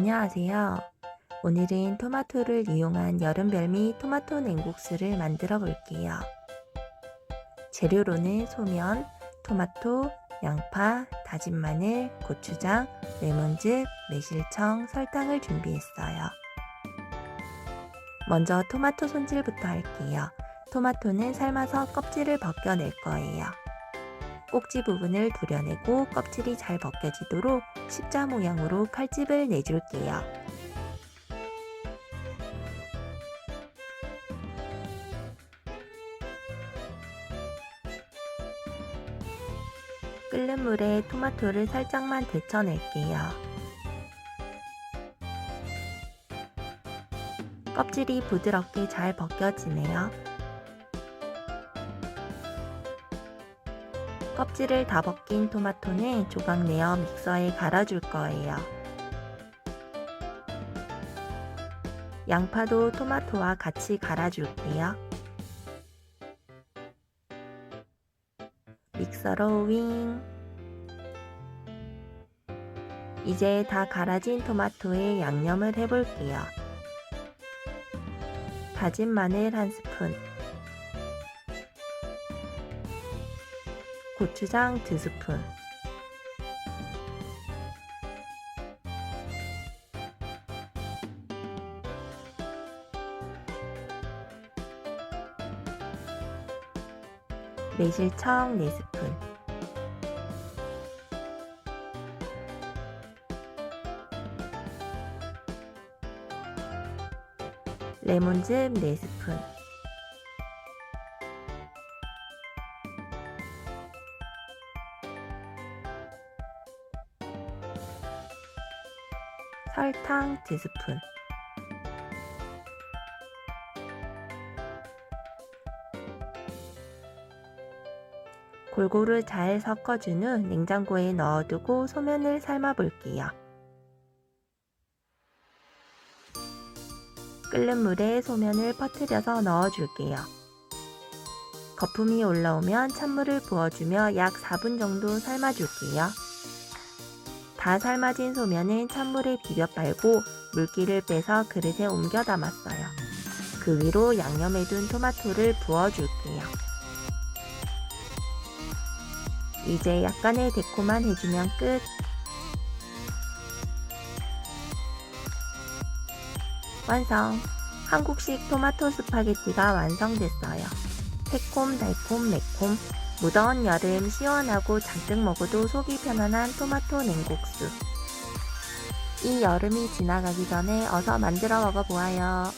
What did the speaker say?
안녕하세요. 오늘은 토마토를 이용한 여름 별미 토마토 냉국수를 만들어 볼게요. 재료로는 소면, 토마토, 양파, 다진 마늘, 고추장, 레몬즙, 매실청, 설탕을 준비했어요. 먼저 토마토 손질부터 할게요. 토마토는 삶아서 껍질을 벗겨낼 거예요. 꼭지 부분을 도려내고 껍질이 잘 벗겨지도록 십자 모양으로 칼집을 내줄게요. 끓는 물에 토마토를 살짝만 데쳐낼게요. 껍질이 부드럽게 잘 벗겨지네요. 껍질을 다 벗긴 토마토는 조각 내어 믹서에 갈아줄 거예요. 양파도 토마토와 같이 갈아줄게요. 믹서로 윙. 이제 다 갈아진 토마토에 양념을 해볼게요. 다진 마늘 한 스푼. 고추장 2스푼. 매실청 4스푼. 레몬즙 4스푼 설탕 2스푼 골고루 잘 섞어준 후 냉장고에 넣어두고 소면을 삶아 볼게요. 끓는 물에 소면을 퍼뜨려서 넣어줄게요. 거품이 올라오면 찬물을 부어주며 약 4분 정도 삶아줄게요. 다 삶아진 소면은 찬물에 비벼 빨고 물기를 빼서 그릇에 옮겨 담았어요. 그 위로 양념해 둔 토마토를 부어줄게요. 이제 약간의 데코만 해주면 끝. 완성! 한국식 토마토 스파게티가 완성됐어요. 새콤, 달콤, 매콤, 무더운 여름 시원하고 잔뜩 먹어도 속이 편안한 토마토 냉국수. 이 여름이 지나가기 전에 어서 만들어 먹어보아요.